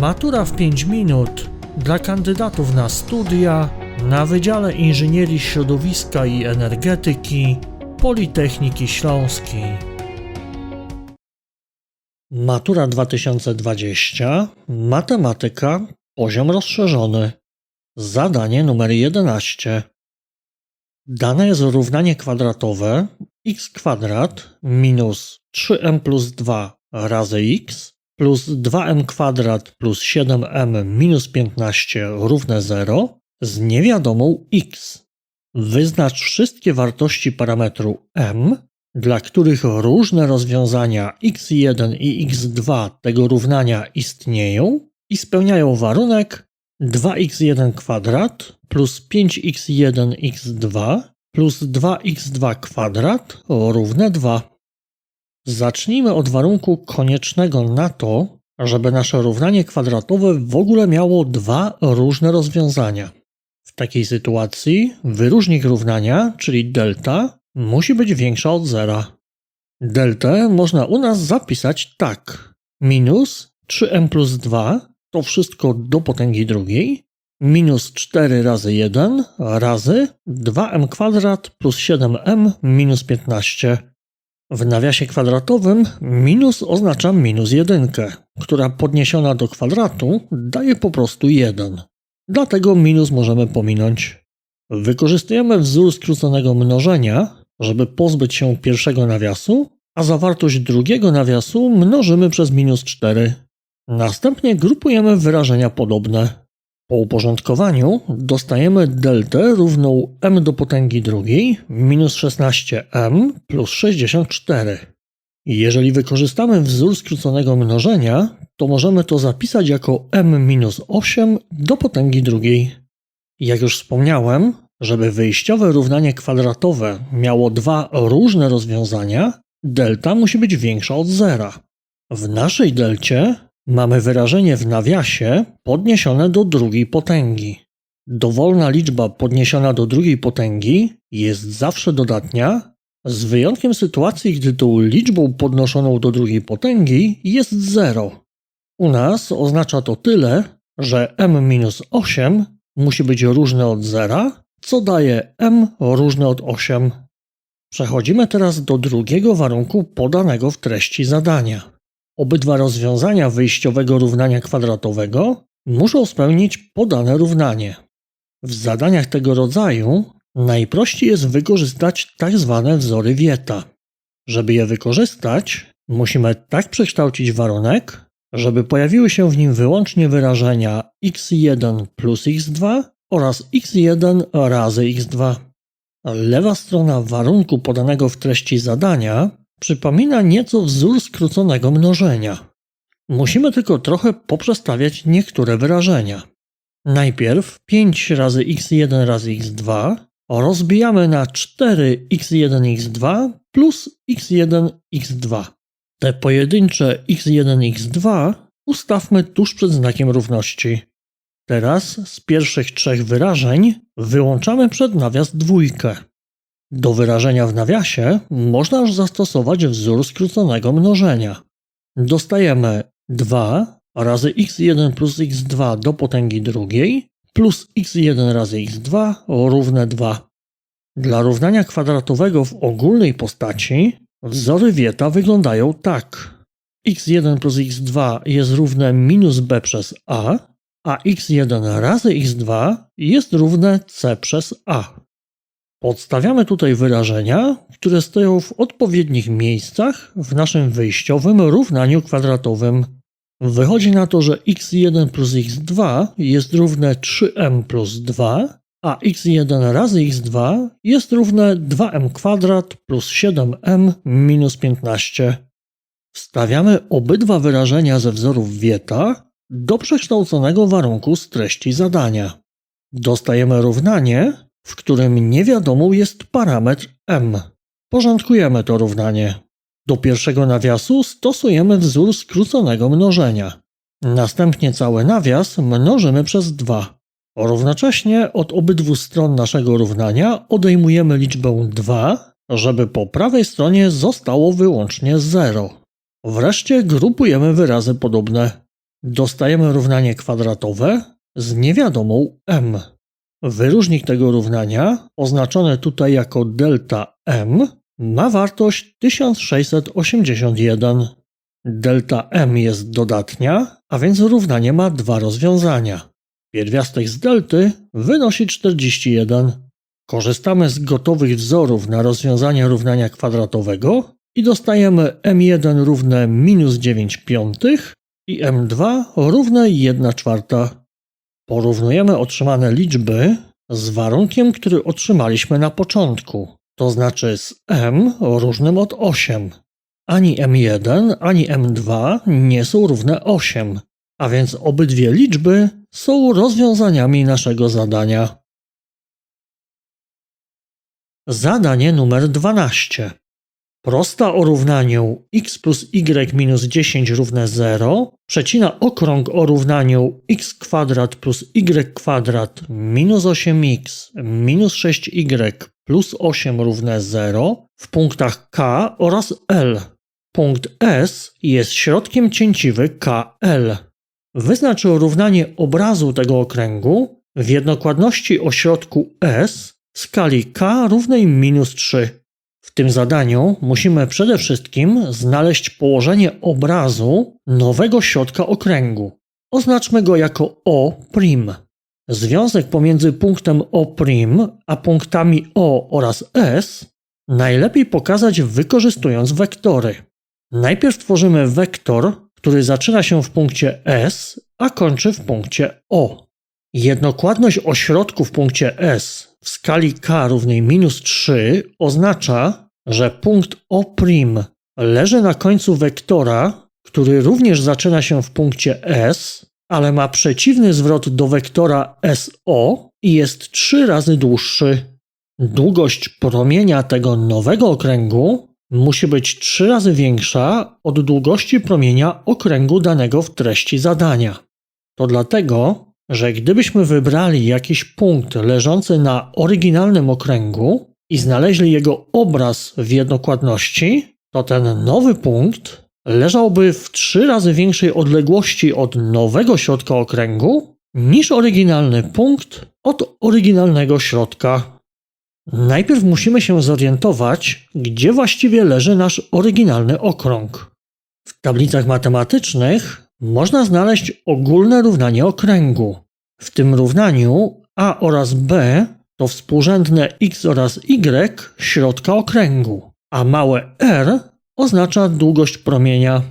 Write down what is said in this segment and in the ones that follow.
Matura w 5 minut dla kandydatów na studia na Wydziale Inżynierii Środowiska i Energetyki Politechniki Śląskiej. Matura 2020, matematyka, poziom rozszerzony. Zadanie numer 11. Dane jest równanie kwadratowe x kwadrat minus 3m plus 2 razy x plus 2m kwadrat plus 7m minus 15 równe 0 z niewiadomą x. Wyznacz wszystkie wartości parametru m, dla których różne rozwiązania x1 i x2 tego równania istnieją i spełniają warunek 2x1 kwadrat plus 5x1x2 plus 2x2 kwadrat równe 2. Zacznijmy od warunku koniecznego na to, żeby nasze równanie kwadratowe w ogóle miało dwa różne rozwiązania. W takiej sytuacji wyróżnik równania, czyli delta, musi być większa od zera. Deltę można u nas zapisać tak. Minus 3m plus 2 to wszystko do potęgi drugiej, minus 4 razy 1 razy 2m kwadrat plus 7m minus 15. W nawiasie kwadratowym minus oznacza minus jedynkę, która podniesiona do kwadratu daje po prostu 1. Dlatego minus możemy pominąć. Wykorzystujemy wzór skróconego mnożenia, żeby pozbyć się pierwszego nawiasu, a zawartość drugiego nawiasu mnożymy przez minus 4. Następnie grupujemy wyrażenia podobne. Po uporządkowaniu dostajemy deltę równą m do potęgi drugiej minus 16m plus 64. Jeżeli wykorzystamy wzór skróconego mnożenia, to możemy to zapisać jako m minus 8 do potęgi drugiej. Jak już wspomniałem, żeby wyjściowe równanie kwadratowe miało dwa różne rozwiązania, delta musi być większa od zera. W naszej delcie mamy wyrażenie w nawiasie podniesione do drugiej potęgi. Dowolna liczba podniesiona do drugiej potęgi jest zawsze dodatnia, z wyjątkiem sytuacji, gdy tą liczbą podnoszoną do drugiej potęgi jest 0. U nas oznacza to tyle, że m-8 musi być różne od zera, co daje m różne od 8. Przechodzimy teraz do drugiego warunku podanego w treści zadania. Obydwa rozwiązania wyjściowego równania kwadratowego muszą spełnić podane równanie. W zadaniach tego rodzaju najprościej jest wykorzystać tak zwane wzory Wieta. Żeby je wykorzystać, musimy tak przekształcić warunek, żeby pojawiły się w nim wyłącznie wyrażenia x1 plus x2 oraz x1 razy x2. Lewa strona warunku podanego w treści zadania przypomina nieco wzór skróconego mnożenia. Musimy tylko trochę poprzestawiać niektóre wyrażenia. Najpierw 5 razy x1 razy x2 rozbijamy na 4x1x2 plus x1 x2. Te pojedyncze x1 x2 ustawmy tuż przed znakiem równości. Teraz z pierwszych trzech wyrażeń wyłączamy przed nawias dwójkę. Do wyrażenia w nawiasie można już zastosować wzór skróconego mnożenia. Dostajemy 2 razy x1 plus x2 do potęgi drugiej plus x1 razy x2 równe 2. Dla równania kwadratowego w ogólnej postaci wzory Wieta wyglądają tak. x1 plus x2 jest równe minus b przez a, a x1 razy x2 jest równe c przez a. Podstawiamy tutaj wyrażenia, które stoją w odpowiednich miejscach w naszym wyjściowym równaniu kwadratowym. Wychodzi na to, że x1 plus x2 jest równe 3m plus 2, a x1 razy x2 jest równe 2m kwadrat plus 7m minus 15. Wstawiamy obydwa wyrażenia ze wzorów Wieta do przekształconego warunku z treści zadania. Dostajemy równanie, w którym niewiadomą jest parametr m. Porządkujemy to równanie. Do pierwszego nawiasu stosujemy wzór skróconego mnożenia. Następnie cały nawias mnożymy przez 2. Równocześnie od obydwu stron naszego równania odejmujemy liczbę 2, żeby po prawej stronie zostało wyłącznie 0. Wreszcie grupujemy wyrazy podobne. dostajemy równanie kwadratowe z niewiadomą m. Wyróżnik tego równania, oznaczony tutaj jako delta m, ma wartość 1681. Delta m jest dodatnia, a więc równanie ma dwa rozwiązania. Pierwiastek z delty wynosi 41. Korzystamy z gotowych wzorów na rozwiązanie równania kwadratowego i dostajemy m1 równe minus 9 piątych i m2 równe 1 czwarta. Porównujemy otrzymane liczby z warunkiem, który otrzymaliśmy na początku, to znaczy z m różnym od 8. Ani m1, ani m2 nie są równe 8, a więc obydwie liczby są rozwiązaniami naszego zadania. Zadanie numer 12. Prosta o równaniu x plus y minus 10 równe 0 przecina okrąg o równaniu x kwadrat plus y kwadrat minus 8x minus 6y plus 8 równe 0 w punktach K oraz L. Punkt S jest środkiem cięciwy KL. Wyznacz równanie obrazu tego okręgu w jednokładności o środku S w skali K równej minus 3. W tym zadaniu musimy przede wszystkim znaleźć położenie obrazu nowego środka okręgu. Oznaczmy go jako O'. Związek pomiędzy punktem O' a punktami O oraz S najlepiej pokazać wykorzystując wektory. Najpierw tworzymy wektor, który zaczyna się w punkcie S, a kończy w punkcie O. Jednokładność ośrodku w punkcie S w skali k równej minus 3 oznacza, że punkt O' leży na końcu wektora, który również zaczyna się w punkcie S, ale ma przeciwny zwrot do wektora SO i jest 3 razy dłuższy. Długość promienia tego nowego okręgu musi być 3 razy większa od długości promienia okręgu danego w treści zadania. To dlatego, że gdybyśmy wybrali jakiś punkt leżący na oryginalnym okręgu i znaleźli jego obraz w jednokładności, to ten nowy punkt leżałby w trzy razy większej odległości od nowego środka okręgu niż oryginalny punkt od oryginalnego środka. Najpierw musimy się zorientować, gdzie właściwie leży nasz oryginalny okrąg. W tablicach matematycznych można znaleźć ogólne równanie okręgu. W tym równaniu a oraz b to współrzędne x oraz y środka okręgu, a małe r oznacza długość promienia.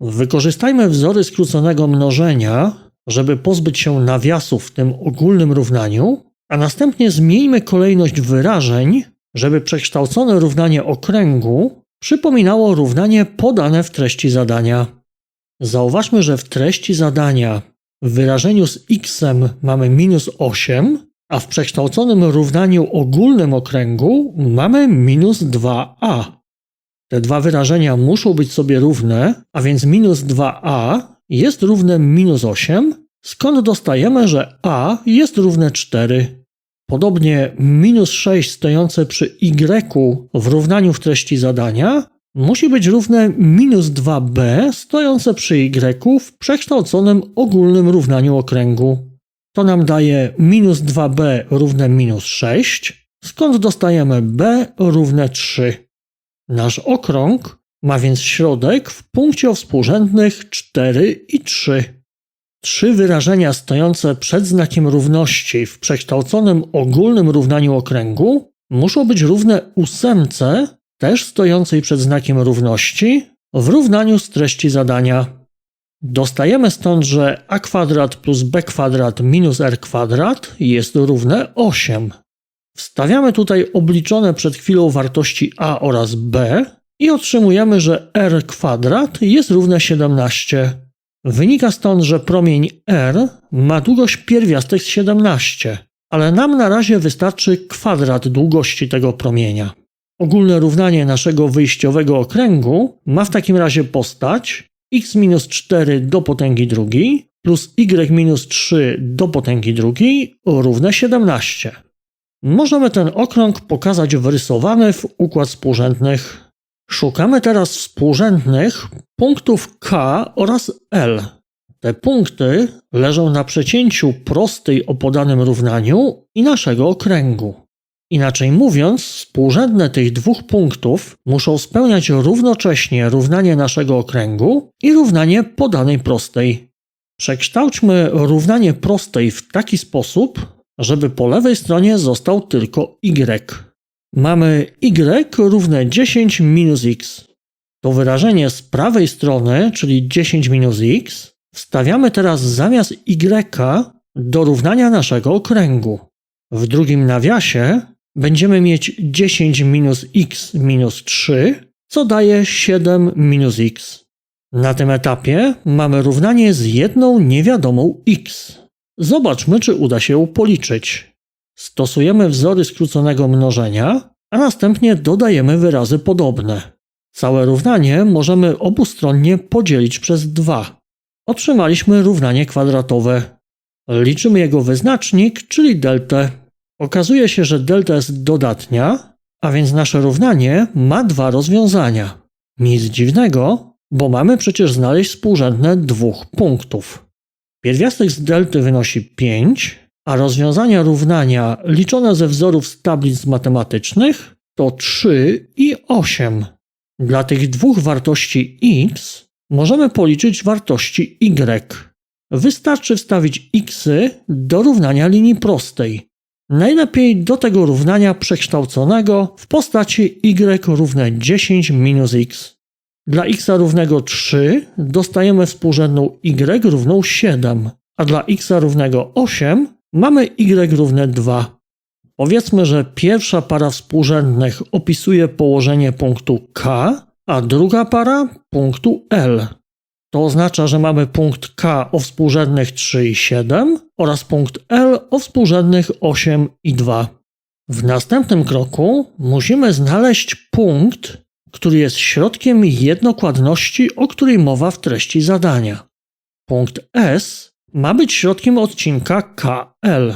Wykorzystajmy wzory skróconego mnożenia, żeby pozbyć się nawiasów w tym ogólnym równaniu, a następnie zmieńmy kolejność wyrażeń, żeby przekształcone równanie okręgu przypominało równanie podane w treści zadania. Zauważmy, że w treści zadania w wyrażeniu z x mamy minus 8, a w przekształconym równaniu ogólnym okręgu mamy minus 2a. Te dwa wyrażenia muszą być sobie równe, a więc minus 2a jest równe minus 8, skąd dostajemy, że a jest równe 4. Podobnie minus 6 stojące przy y w równaniu w treści zadania musi być równe minus 2b stojące przy y w przekształconym ogólnym równaniu okręgu. To nam daje minus 2b równe minus 6, skąd dostajemy b równe 3. Nasz okrąg ma więc środek w punkcie o współrzędnych 4 i 3. Trzy wyrażenia stojące przed znakiem równości w przekształconym ogólnym równaniu okręgu muszą być równe ósemce też stojącej przed znakiem równości, w równaniu z treści zadania. Dostajemy stąd, że a kwadrat plus b kwadrat minus r kwadrat jest równe 8. Wstawiamy tutaj obliczone przed chwilą wartości a oraz b i otrzymujemy, że r kwadrat jest równe 17. Wynika stąd, że promień r ma długość pierwiastek z 17, ale nam na razie wystarczy kwadrat długości tego promienia. Ogólne równanie naszego wyjściowego okręgu ma w takim razie postać x minus 4 do potęgi drugiej plus y minus 3 do potęgi drugiej równe 17. Możemy ten okrąg pokazać wrysowany w układ współrzędnych. Szukamy teraz współrzędnych punktów K oraz L. Te punkty leżą na przecięciu prostej o podanym równaniu i naszego okręgu. Inaczej mówiąc, współrzędne tych dwóch punktów muszą spełniać równocześnie równanie naszego okręgu i równanie podanej prostej. Przekształćmy równanie prostej w taki sposób, żeby po lewej stronie został tylko y. Mamy y równe 10 minus x. To wyrażenie z prawej strony, czyli 10 minus x, wstawiamy teraz zamiast y do równania naszego okręgu. W drugim nawiasie będziemy mieć 10 minus x minus 3, co daje 7 minus x. Na tym etapie mamy równanie z jedną niewiadomą x. Zobaczmy, czy uda się policzyć. Stosujemy wzory skróconego mnożenia, a następnie dodajemy wyrazy podobne. Całe równanie możemy obustronnie podzielić przez 2. Otrzymaliśmy równanie kwadratowe. Liczymy jego wyznacznik, czyli deltę. Okazuje się, że delta jest dodatnia, a więc nasze równanie ma dwa rozwiązania. Nic dziwnego, bo mamy przecież znaleźć współrzędne dwóch punktów. Pierwiastek z delty wynosi 5, a rozwiązania równania liczone ze wzorów z tablic matematycznych to 3 i 8. Dla tych dwóch wartości x możemy policzyć wartości y. Wystarczy wstawić xy do równania linii prostej. Najlepiej do tego równania przekształconego w postaci y równe 10 minus x. Dla x równego 3 dostajemy współrzędną y równą 7, a dla x równego 8 mamy y równe 2. Powiedzmy, że pierwsza para współrzędnych opisuje położenie punktu K, a druga para punktu L. To oznacza, że mamy punkt K o współrzędnych 3 i 7 oraz punkt L o współrzędnych 8 i 2. W następnym kroku musimy znaleźć punkt, który jest środkiem jednokładności, o której mowa w treści zadania. Punkt S ma być środkiem odcinka KL.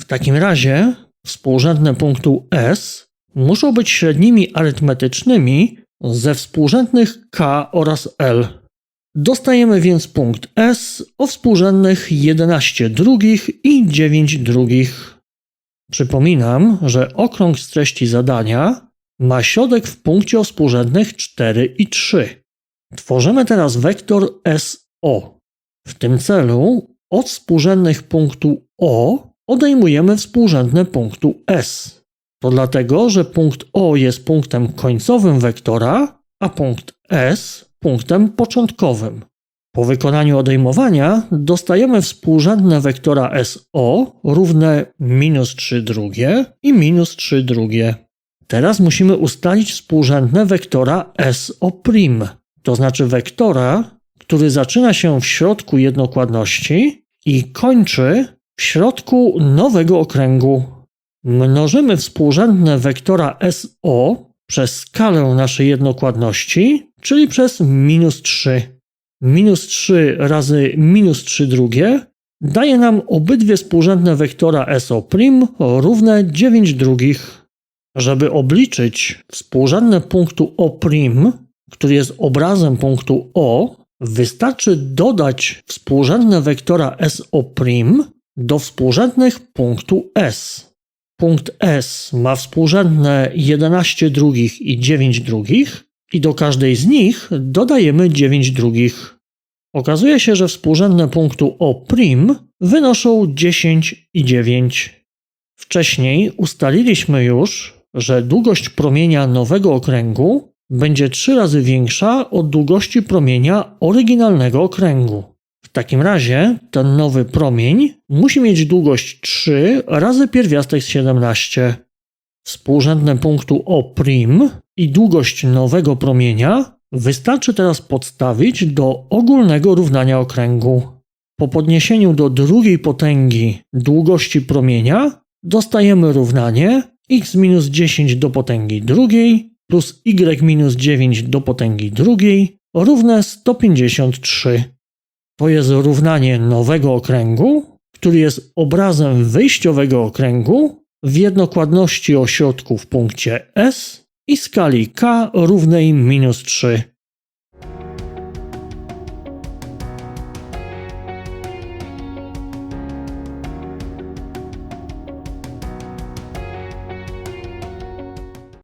W takim razie współrzędne punktu S muszą być średnimi arytmetycznymi ze współrzędnych K oraz L. Dostajemy więc punkt S o współrzędnych 11 drugich i 9 drugich. Przypominam, że okrąg z treści zadania ma środek w punkcie o współrzędnych 4 i 3. Tworzymy teraz wektor SO. W tym celu od współrzędnych punktu O odejmujemy współrzędne punktu S. To dlatego, że punkt O jest punktem końcowym wektora, a punkt S punktem początkowym. Po wykonaniu odejmowania dostajemy współrzędne wektora SO równe minus 3 drugie i minus 3 drugie. Teraz musimy ustalić współrzędne wektora SO', to znaczy wektora, który zaczyna się w środku jednokładności i kończy w środku nowego okręgu. Mnożymy współrzędne wektora SO przez skalę naszej jednokładności, czyli przez minus 3. Minus 3 razy minus 3 drugie daje nam obydwie współrzędne wektora SO' równe 9 drugich. Żeby obliczyć współrzędne punktu O', który jest obrazem punktu O, wystarczy dodać współrzędne wektora SO' do współrzędnych punktu S. Punkt S ma współrzędne 11 drugich i 9 drugich i do każdej z nich dodajemy 9 drugich. Okazuje się, że współrzędne punktu O' wynoszą 10 i 9. Wcześniej ustaliliśmy już, że długość promienia nowego okręgu będzie trzy razy większa od długości promienia oryginalnego okręgu. W takim razie ten nowy promień musi mieć długość 3 razy pierwiastek z 17. Współrzędne punktu O' i długość nowego promienia wystarczy teraz podstawić do ogólnego równania okręgu. Po podniesieniu do drugiej potęgi długości promienia dostajemy równanie x minus 10 do potęgi drugiej plus y minus 9 do potęgi drugiej równe 153. To jest równanie nowego okręgu, który jest obrazem wyjściowego okręgu w jednokładności ośrodku w punkcie S i skali k równej minus 3.